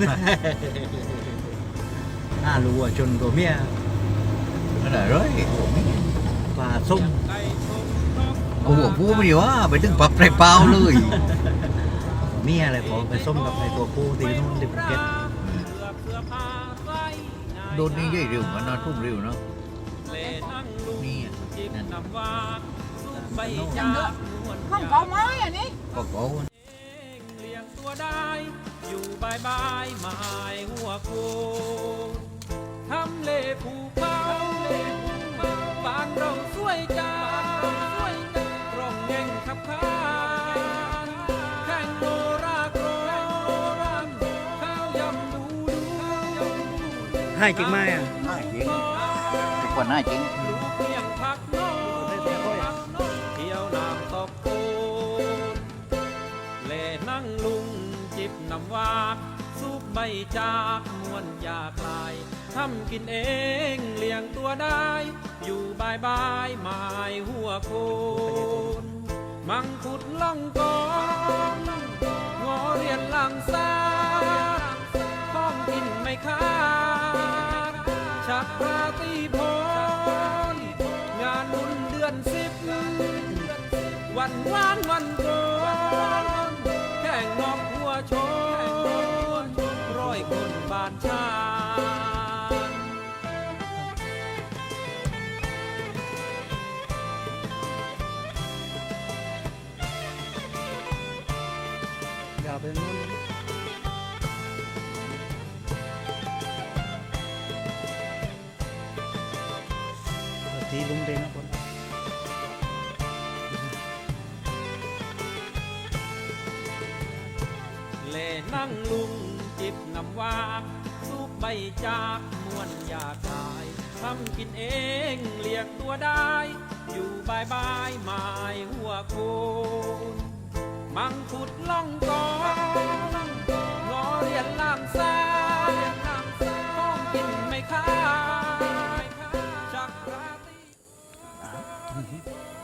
ขึ้นรถแล้วห้าลูวัวชนตัวเมียนั่นแหละเลยโอ้โหปลาส้มโอ้โหพูดไม่ดีว่าไปถึงปรับไรเปล่าเลยเมียอะไรพอไปส้มกับในตัวผู้ตีนู่นที่ภูเก็ตโดนนี่ได้เร็วมันนะทุ่มเร็วเนาะนี่อะนั่นห้องเก่าไม้อันนี้ก็โก้เลี้ยง ตัวได้ อยู่บายบายหมายหัวโคทำเลภูเขาบ้านเราสวยจ้าร่องแง่งขับขานแข่งโนราโกรนข้าวยำดูดูให้จริงไหมอะ น่าจริงทุกคนน่าจริง ซุปจากมวนอยากลายทำกินเองเลี้ยงตัวได้ อยู่บายบายหมายหัวโคนมังคุดล่องกองงอเรียนหลังซาท้องกินไม่ขาดชักราตีพลงานบุญเดือนสิบวันวานวันโกนานชาญยาวไปนู่นทีลุงเดงนะคนเล่นั่งลุง จิบน้ำวากซุปใบจากมวนอยากตายทำกินเองเลี้ยงตัวได้ อยู่บายบายหมายหัวโคนมังคุดล่องกองงอเรียนล่างซ้ายห้องกินไม่ขายชักราตรี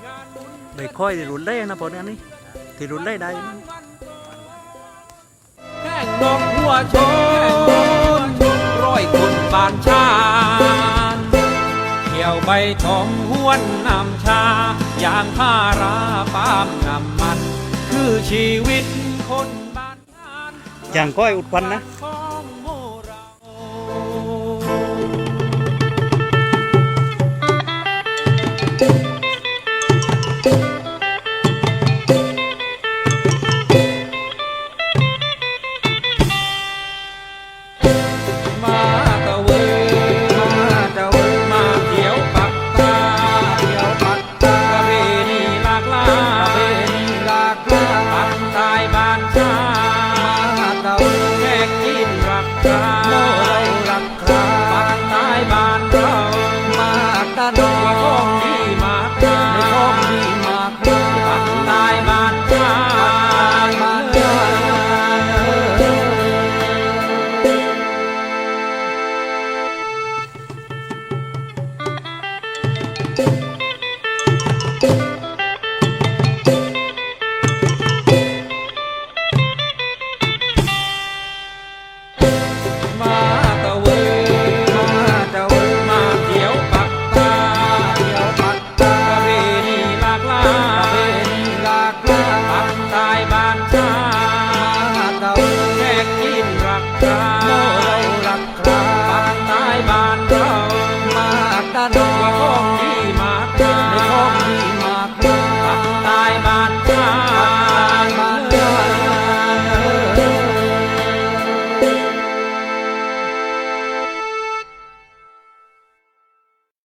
งานบุญไปค่อยที่รุนเล่นะพอนี้นี่ที่รุนเล่ได้แข่งนกหัว ชนร้อยคนบานชาเขี่ยวใบทองห้วนนำชา อย่างพาราปามนำมัน คือชีวิตคนบ้านชานอย่างก้อยอุดพันนะ ตายบ้านชามาเราแขกินรักษาโมเรารักษาบ้านตายบ้านเรามากันว่าของ